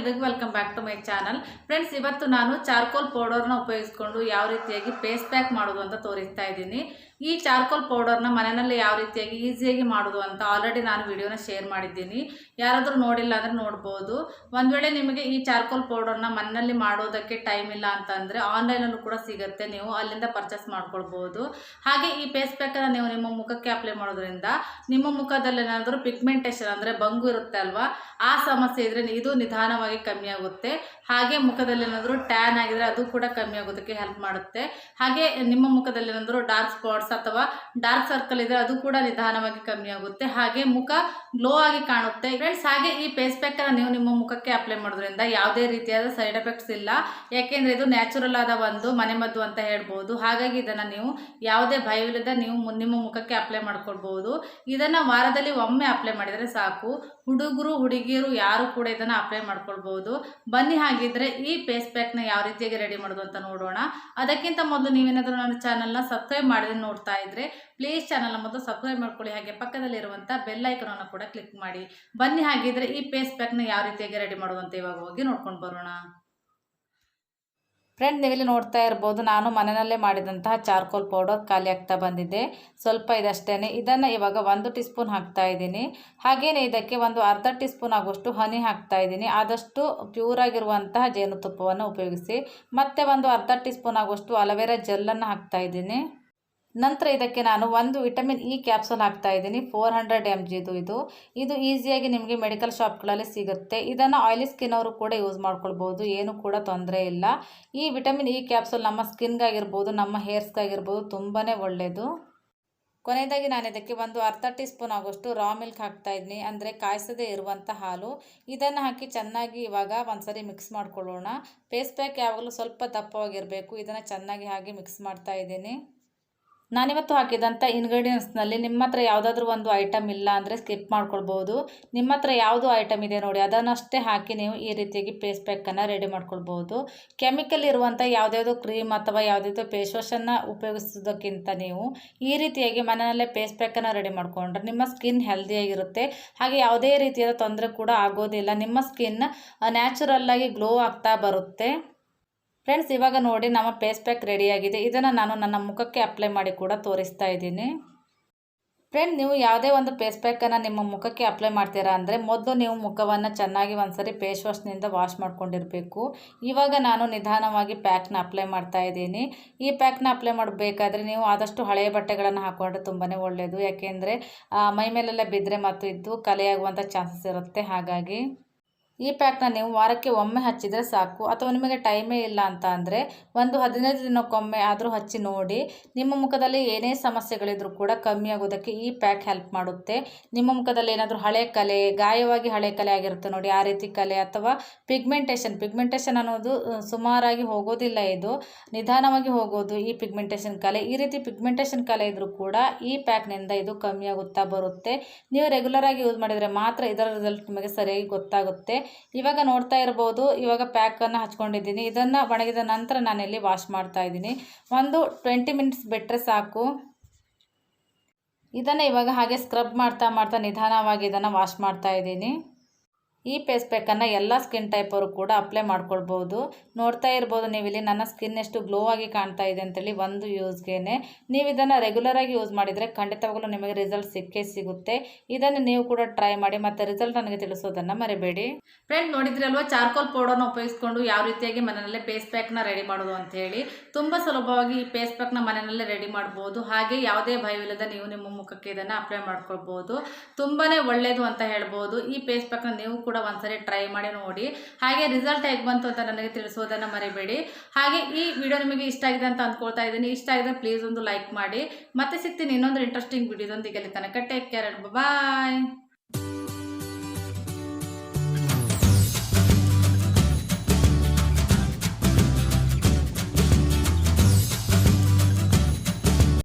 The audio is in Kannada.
ಎಲ್ರಿಗೂ welcome back to my channel friends ಇವತ್ತು ನಾನು ಚಾರ್ಕೋಲ್ ಪೌಡರ್ನ ಉಪಯೋಗಿಸ್ಕೊಂಡು ಯಾವ ರೀತಿಯಾಗಿ ಫೇಸ್ ಪ್ಯಾಕ್ ಮಾಡೋದು ಅಂತ ತೋರಿಸ್ತಾ ಇದ್ದೀನಿ. ಈ ಚಾರ್ಕೋಲ್ ಪೌಡರ್ನ ಮನೆಯಲ್ಲಿ ಯಾವ ರೀತಿಯಾಗಿ ಈಸಿಯಾಗಿ ಮಾಡೋದು ಅಂತ ಆಲ್ರೆಡಿ ನಾನು ವಿಡಿಯೋನ ಶೇರ್ ಮಾಡಿದ್ದೀನಿ. ಯಾರಾದರೂ ನೋಡಿಲ್ಲ ಅಂದರೆ ನೋಡ್ಬೋದು. ಒಂದು ವೇಳೆ ನಿಮಗೆ ಈ ಚಾರ್ಕೋಲ್ ಪೌಡರ್ನ ಮನೆಯಲ್ಲಿ ಮಾಡೋದಕ್ಕೆ ಟೈಮ್ ಇಲ್ಲ ಅಂತಂದರೆ ಆನ್ಲೈನಲ್ಲೂ ಕೂಡ ಸಿಗುತ್ತೆ. ನೀವು ಅಲ್ಲಿಂದ ಪರ್ಚೇಸ್ ಮಾಡ್ಕೊಳ್ಬೋದು. ಹಾಗೆ ಈ ಪೇಸ್ ಪ್ಯಾಕನ್ನು ನೀವು ನಿಮ್ಮ ಮುಖಕ್ಕೆ ಅಪ್ಲೈ ಮಾಡೋದ್ರಿಂದ ನಿಮ್ಮ ಮುಖದಲ್ಲಿ ಏನಾದರೂ ಪಿಗ್ಮೆಂಟೇಷನ್ ಅಂದರೆ ಬಂಗು ಇರುತ್ತೆ ಅಲ್ವಾ? ಆ ಸಮಸ್ಯೆ ಇದ್ದರೆ ಇದು ನಿಧಾನವಾಗಿ ಕಮ್ಮಿ ಆಗುತ್ತೆ. ಹಾಗೆ ಮುಖದಲ್ಲಿ ಏನಾದರೂ ಟ್ಯಾನ್ ಆಗಿದ್ರೆ ಅದು ಕೂಡ ಕಮ್ಮಿ ಆಗೋದಕ್ಕೆ ಹೆಲ್ಪ್ ಮಾಡುತ್ತೆ. ಹಾಗೆ ನಿಮ್ಮ ಮುಖದಲ್ಲಿ ಏನಾದರೂ ಡಾರ್ಕ್ ಸ್ಪಾಟ್ಸ್ ಅಥವಾ ಡಾರ್ಕ್ ಸರ್ಕಲ್ ಇದ್ರೆ ಅದು ಕೂಡ ನಿಧಾನವಾಗಿ ಕಮ್ಮಿ ಆಗುತ್ತೆ. ಹಾಗೆ ಮುಖ ಗ್ಲೋ ಆಗಿ ಕಾಣುತ್ತೆ. ಫ್ರೆಂಡ್ಸ್ ಹಾಗೆ ಈ ಫೇಸ್ ಪ್ಯಾಕನ್ನು ನೀವು ನಿಮ್ಮ ಮುಖಕ್ಕೆ ಅಪ್ಲೈ ಮಾಡೋದ್ರಿಂದ ಯಾವುದೇ ರೀತಿಯಾದ ಸೈಡ್ ಎಫೆಕ್ಟ್ಸ್ ಇಲ್ಲ. ಯಾಕೆಂದ್ರೆ ಇದು ನ್ಯಾಚುರಲ್ ಆದ ಒಂದು ಮನೆಮದ್ದು ಅಂತ ಹೇಳ್ಬೋದು. ಹಾಗಾಗಿ ಇದನ್ನ ನೀವು ಯಾವುದೇ ಭಯವಿಲ್ಲದ ನೀವು ನಿಮ್ಮ ಮುಖಕ್ಕೆ ಅಪ್ಲೈ ಮಾಡ್ಕೊಳ್ಬಹುದು ಇದನ್ನ ವಾರದಲ್ಲಿ ಒಮ್ಮೆ ಅಪ್ಲೈ ಮಾಡಿದರೆ ಸಾಕು. ಹುಡುಗರು, ಹುಡುಗಿಯರು ಯಾರು ಕೂಡ ಇದನ್ನ ಅಪ್ಲೈ ಮಾಡ್ಕೊಳ್ಬಹುದು ಬನ್ನಿ ಹಾಗಿದ್ರೆ ಈ ಫೇಸ್ ಪ್ಯಾಕ್ನ ಯಾವ ರೀತಿಯಾಗಿ ರೆಡಿ ಮಾಡೋದು ಅಂತ ನೋಡೋಣ. ಅದಕ್ಕಿಂತ ಮೊದಲು ನೀವೇನಾದರೂ ನನ್ನ ಚಾನಲ್ನ ಸಬ್ಸ್ಕ್ರೈಬ್ ಮಾಡಿದ್ರೆ ನೋಡ್ತಾ ಇದ್ರೆ ಪ್ಲೀಸ್ ಚಾನಲ್ ಮೊದಲು ಸಬ್ಸ್ಕ್ರೈಬ್ ಮಾಡ್ಕೊಳ್ಳಿ. ಹಾಗೆ ಪಕ್ಕದಲ್ಲಿರುವಂಥ ಬೆಲ್ ಐಕನನ್ನು ಕೂಡ ಕ್ಲಿಕ್ ಮಾಡಿ. ಬನ್ನಿ ಹಾಗಿದ್ರೆ ಈ ಪೇಸ್ ಪ್ಯಾಕ್ನ ಯಾವ ರೀತಿಯಾಗಿ ರೆಡಿ ಮಾಡುವಂತ ಇವಾಗ ಹೋಗಿ ನೋಡ್ಕೊಂಡು ಬರೋಣ. ಫ್ರೆಂಡ್ ನೀವಿಲ್ಲಿ ನೋಡ್ತಾ ಇರ್ಬೋದು, ನಾನು ಮನೆಯಲ್ಲೇ ಮಾಡಿದಂತಹ ಚಾರ್ಕೋಲ್ ಪೌಡರ್ ಖಾಲಿ ಆಗ್ತಾ ಬಂದಿದೆ. ಸ್ವಲ್ಪ ಇದಷ್ಟೇ ಇದನ್ನು ಇವಾಗ ಒಂದು ಟೀ ಸ್ಪೂನ್ ಹಾಕ್ತಾ ಇದ್ದೀನಿ. ಹಾಗೆಯೇ ಇದಕ್ಕೆ ಒಂದು ಅರ್ಧ ಟೀ ಸ್ಪೂನ್ ಆಗುವಷ್ಟು ಹನಿ ಹಾಕ್ತಾ ಇದ್ದೀನಿ. ಆದಷ್ಟು ಪ್ಯೂರ್ ಆಗಿರುವಂತಹ ಜೇನುತುಪ್ಪವನ್ನು ಉಪಯೋಗಿಸಿ. ಮತ್ತೆ ಒಂದು ಅರ್ಧ ಟೀ ಸ್ಪೂನ್ ಆಗುವಷ್ಟು ಅಲವೇರಾ ಜೆಲ್ಲನ್ನು ಹಾಕ್ತಾ ಇದ್ದೀನಿ. ನಂತರ ಇದಕ್ಕೆ ನಾನು ಒಂದು ವಿಟಮಿನ್ ಇ ಕ್ಯಾಪ್ಸೂಲ್ ಹಾಕ್ತಾ ಇದ್ದೀನಿ ಫೋರ್ ಹಂಡ್ರೆಡ್ ಎಂ ಜಿದು ಇದು. ಇದು ಈಸಿಯಾಗಿ ನಿಮಗೆ ಮೆಡಿಕಲ್ ಶಾಪ್ಗಳಲ್ಲಿ ಸಿಗುತ್ತೆ. ಇದನ್ನು ಆಯಿಲಿ ಸ್ಕಿನ್ ಅವರು ಕೂಡ ಯೂಸ್ ಮಾಡ್ಕೊಳ್ಬೋದು ಏನು ಕೂಡ ತೊಂದರೆ ಇಲ್ಲ. ಈ ವಿಟಮಿನ್ ಇ ಕ್ಯಾಪ್ಸೂಲ್ ನಮ್ಮ ಸ್ಕಿನ್ಗಾಗಿರ್ಬೋದು, ನಮ್ಮ ಹೇರ್ಸ್ಗಾಗಿರ್ಬೋದು ತುಂಬಾ ಒಳ್ಳೆಯದು ಕೊನೆಯದಾಗಿ ನಾನು ಇದಕ್ಕೆ ಒಂದು ಅರ್ಧ ಟೀ ಸ್ಪೂನ್ ಆಗೋಷ್ಟು ರಾ ಮಿಲ್ಕ್ ಹಾಕ್ತಾ ಇದ್ದೀನಿ. ಅಂದರೆ ಕಾಯಿಸದೇ ಇರುವಂಥ ಹಾಲು. ಇದನ್ನು ಹಾಕಿ ಚೆನ್ನಾಗಿ ಇವಾಗ ಒಂದ್ಸರಿ ಮಿಕ್ಸ್ ಮಾಡ್ಕೊಳ್ಳೋಣ. ಫೇಸ್ ಪ್ಯಾಕ್ ಯಾವಾಗಲೂ ಸ್ವಲ್ಪ ದಪ್ಪವಾಗಿರಬೇಕು. ಇದನ್ನು ಚೆನ್ನಾಗಿ ಹಾಗೆ ಮಿಕ್ಸ್ ಮಾಡ್ತಾ ಇದ್ದೀನಿ. ನಾನಿವತ್ತು ಹಾಕಿದಂಥ ಇಂಗ್ರೀಡಿಯೆಂಟ್ಸ್ನಲ್ಲಿ ನಿಮ್ಮ ಹತ್ರ ಯಾವುದಾದ್ರೂ ಒಂದು ಐಟಮ್ ಇಲ್ಲ ಅಂದರೆ ಸ್ಕಿಪ್ ಮಾಡ್ಕೊಳ್ಬೋದು. ನಿಮ್ಮ ಹತ್ರ ಯಾವುದು ಐಟಮ್ ಇದೆ ನೋಡಿ, ಅದನ್ನಷ್ಟೇ ಹಾಕಿ ನೀವು ಈ ರೀತಿಯಾಗಿ ಪೇಸ್ ಪ್ಯಾಕನ್ನು ರೆಡಿ ಮಾಡ್ಕೊಳ್ಬೋದು. ಕೆಮಿಕಲ್ ಇರುವಂಥ ಯಾವುದ್ಯಾವುದೋ ಕ್ರೀಮ್ ಅಥವಾ ಯಾವುದ್ಯಾವುದೋ ಫೇಸ್ ವಾಶನ್ನು ಉಪಯೋಗಿಸೋದಕ್ಕಿಂತ ನೀವು ಈ ರೀತಿಯಾಗಿ ಮನೆಯಲ್ಲೇ ಪೇಸ್ ಪ್ಯಾಕನ್ನು ರೆಡಿ ಮಾಡಿಕೊಂಡ್ರೆ ನಿಮ್ಮ ಸ್ಕಿನ್ ಹೆಲ್ದಿಯಾಗಿರುತ್ತೆ ಹಾಗೆ ಯಾವುದೇ ರೀತಿಯಾದ ತೊಂದರೆ ಕೂಡ ಆಗೋದಿಲ್ಲ. ನಿಮ್ಮ ಸ್ಕಿನ್ ನ್ಯಾಚುರಲ್ಲಾಗಿ ಗ್ಲೋ ಆಗ್ತಾ ಬರುತ್ತೆ. ಫ್ರೆಂಡ್ಸ್ ಇವಾಗ ನೋಡಿ ನಮ್ಮ ಫೇಸ್ ಪ್ಯಾಕ್ ರೆಡಿಯಾಗಿದೆ ಇದನ್ನು ನಾನು ನನ್ನ ಮುಖಕ್ಕೆ ಅಪ್ಲೈ ಮಾಡಿ ಕೂಡ ತೋರಿಸ್ತಾ ಇದ್ದೀನಿ. ಫ್ರೆಂಡ್ ನೀವು ಯಾವುದೇ ಒಂದು ಫೇಸ್ ಪ್ಯಾಕನ್ನು ನಿಮ್ಮ ಮುಖಕ್ಕೆ ಅಪ್ಲೈ ಮಾಡ್ತೀರಾ ಅಂದರೆ ಮೊದಲು ನೀವು ಮುಖವನ್ನು ಚೆನ್ನಾಗಿ ಒಂದ್ಸರಿ ಫೇಸ್ ವಾಶ್ನಿಂದ ವಾಶ್ ಮಾಡ್ಕೊಂಡಿರಬೇಕು. ಇವಾಗ ನಾನು ನಿಧಾನವಾಗಿ ಪ್ಯಾಕ್ನ ಅಪ್ಲೈ ಮಾಡ್ತಾ ಇದ್ದೀನಿ. ಈ ಪ್ಯಾಕ್ನ ಅಪ್ಲೈ ಮಾಡಬೇಕಾದ್ರೆ ನೀವು ಆದಷ್ಟು ಹಳೆಯ ಬಟ್ಟೆಗಳನ್ನು ಹಾಕೊಂಡ್ರೆ ತುಂಬಾ ಒಳ್ಳೆಯದು ಯಾಕೆಂದರೆ ಮೈ ಮೇಲೆಲ್ಲ ಬಿದ್ದರೆ ಮತ್ತು ಇದ್ದು ಕಲೆಯಾಗುವಂಥ ಚಾನ್ಸಸ್ ಇರುತ್ತೆ. ಹಾಗಾಗಿ ಈ ಪ್ಯಾಕ್ನ ನೀವು ವಾರಕ್ಕೆ ಒಮ್ಮೆ ಹಚ್ಚಿದರೆ ಸಾಕು. ಅಥವಾ ನಿಮಗೆ ಟೈಮೇ ಇಲ್ಲ ಅಂತ ಅಂದರೆ ಒಂದು ಹದಿನೈದು ದಿನಕ್ಕೊಮ್ಮೆ ಆದರೂ ಹಚ್ಚಿ ನೋಡಿ. ನಿಮ್ಮ ಮುಖದಲ್ಲಿ ಏನೇ ಸಮಸ್ಯೆಗಳಿದ್ರೂ ಕೂಡ ಕಮ್ಮಿ ಆಗೋದಕ್ಕೆ ಈ ಪ್ಯಾಕ್ ಹೆಲ್ಪ್ ಮಾಡುತ್ತೆ. ನಿಮ್ಮ ಮುಖದಲ್ಲಿ ಏನಾದರೂ ಹಳೆ ಕಲೆ, ಗಾಯವಾಗಿ ಹಳೆ ಕಲೆ ಆಗಿರುತ್ತೆ ನೋಡಿ, ಆ ರೀತಿ ಕಲೆ ಅಥವಾ ಪಿಗ್ಮೆಂಟೇಷನ್. ಪಿಗ್ಮೆಂಟೇಷನ್ ಅನ್ನೋದು ಸುಮಾರಾಗಿ ಹೋಗೋದಿಲ್ಲ ಇದು. ನಿಧಾನವಾಗಿ ಹೋಗೋದು ಈ ಪಿಗ್ಮೆಂಟೇಷನ್ ಕಲೆ. ಈ ರೀತಿ ಪಿಗ್ಮೆಂಟೇಷನ್ ಕಲೆ ಇದ್ರೂ ಕೂಡ ಈ ಪ್ಯಾಕ್ನಿಂದ ಇದು ಕಮ್ಮಿ ಆಗುತ್ತಾ ಬರುತ್ತೆ. ನೀವು ರೆಗ್ಯುಲರ್ ಆಗಿ ಯೂಸ್ ಮಾಡಿದರೆ ಮಾತ್ರ ಇದರ ರಿಸಲ್ಟ್ ನಿಮಗೆ ಸರಿಯಾಗಿ ಗೊತ್ತಾಗುತ್ತೆ. ಇವಾಗ ನೋಡ್ತಾ ಇರ್ಬೋದು, ಇವಾಗ ಪ್ಯಾಕನ್ನು ಹಚ್ಕೊಂಡಿದ್ದೀನಿ. ಇದನ್ನು ಒಣಗಿದ ನಂತರ ನಾನಿಲ್ಲಿ ವಾಶ್ ಮಾಡ್ತಾ ಇದ್ದೀನಿ. ಒಂದು ಟ್ವೆಂಟಿ ಮಿನಿಟ್ಸ್ ಬಿಟ್ಟರೆ ಸಾಕು. ಇದನ್ನು ಇವಾಗ ಹಾಗೆ ಸ್ಕ್ರಬ್ ಮಾಡ್ತಾ ಮಾಡ್ತಾ ನಿಧಾನವಾಗಿ ಇದನ್ನು ವಾಶ್ ಮಾಡ್ತಾ ಇದ್ದೀನಿ. ಈ ಫೇಸ್ ಪ್ಯಾಕನ್ನು ಎಲ್ಲ ಸ್ಕಿನ್ ಟೈಪವರು ಕೂಡ ಅಪ್ಲೈ ಮಾಡ್ಕೊಳ್ಬೋದು. ನೋಡ್ತಾ ಇರ್ಬೋದು ನೀವು ಇಲ್ಲಿ ನನ್ನ ಸ್ಕಿನ್ ಎಷ್ಟು ಗ್ಲೋ ಆಗಿ ಕಾಣ್ತಾ ಇದೆ ಅಂತೇಳಿ ಒಂದು ಯೂಸ್ಗೇನೆ. ನೀವು ಇದನ್ನು ರೆಗ್ಯುಲರಾಗಿ ಯೂಸ್ ಮಾಡಿದರೆ ಖಂಡಿತವಾಗಲೂ ನಿಮಗೆ ರಿಸಲ್ಟ್ ಸಿಕ್ಕೇ ಸಿಗುತ್ತೆ. ಇದನ್ನು ನೀವು ಕೂಡ ಟ್ರೈ ಮಾಡಿ ಮತ್ತು ರಿಸಲ್ಟ್ ನನಗೆ ತಿಳಿಸೋದನ್ನು ಮರಿಬೇಡಿ. ಫ್ರೆಂಡ್ ನೋಡಿದ್ರಲ್ವಾ? ಚಾರ್ಕೋಲ್ ಪೌಡರ್ನ ಉಪಯೋಗಿಸ್ಕೊಂಡು ಯಾವ ರೀತಿಯಾಗಿ ಮನೆಯಲ್ಲೇ ಫೇಸ್ ಪ್ಯಾಕ್ನ ರೆಡಿ ಮಾಡೋದು ಅಂತ ಹೇಳಿ ತುಂಬ ಸುಲಭವಾಗಿ ಈ ಫೇಸ್ ಪ್ಯಾಕ್ನ ಮನೆಯಲ್ಲೇ ರೆಡಿ ಮಾಡ್ಬೋದು. ಹಾಗೆ ಯಾವುದೇ ಭಯವಿಲ್ಲದೆ ನೀವು ನಿಮ್ಮ ಮುಖಕ್ಕೆ ಇದನ್ನು ಅಪ್ಲೈ ಮಾಡ್ಕೊಳ್ಬೋದು. ತುಂಬಾ ಒಳ್ಳೆಯದು ಅಂತ ಹೇಳ್ಬೋದು. ಈ ಫೇಸ್ ಪ್ಯಾಕ್ನ ನೀವು ಒಂದ್ಸರಿ ಟ್ರೈ ಮಾಡಿ ನೋಡಿ. ಹಾಗೆ ರಿಸಲ್ಟ್ ಹೇಗೆ ಬಂತು ಅಂತ ನನಗೆ ತಿಳಿಸೋದನ್ನು ಮರಿಬೇಡಿ. ಹಾಗೆ ಈ ವಿಡಿಯೋ ನಿಮಗೆ ಇಷ್ಟ ಆಗಿದೆ ಅಂತ ಅಂದ್ಕೊಳ್ತಾ ಇದ್ದೀನಿ. ಇಷ್ಟ ಆಗಿದೆ ಪ್ಲೀಸ್ ಒಂದು ಲೈಕ್ ಮಾಡಿ. ಮತ್ತೆ ಸಿಗ್ತೀನಿ ಇನ್ನೊಂದು ಇಂಟ್ರೆಸ್ಟಿಂಗ್ ವಿಡಿಯೋದೊಂದಿಗೆ ಅಲ್ಲಿ ತನಕ. Take care bye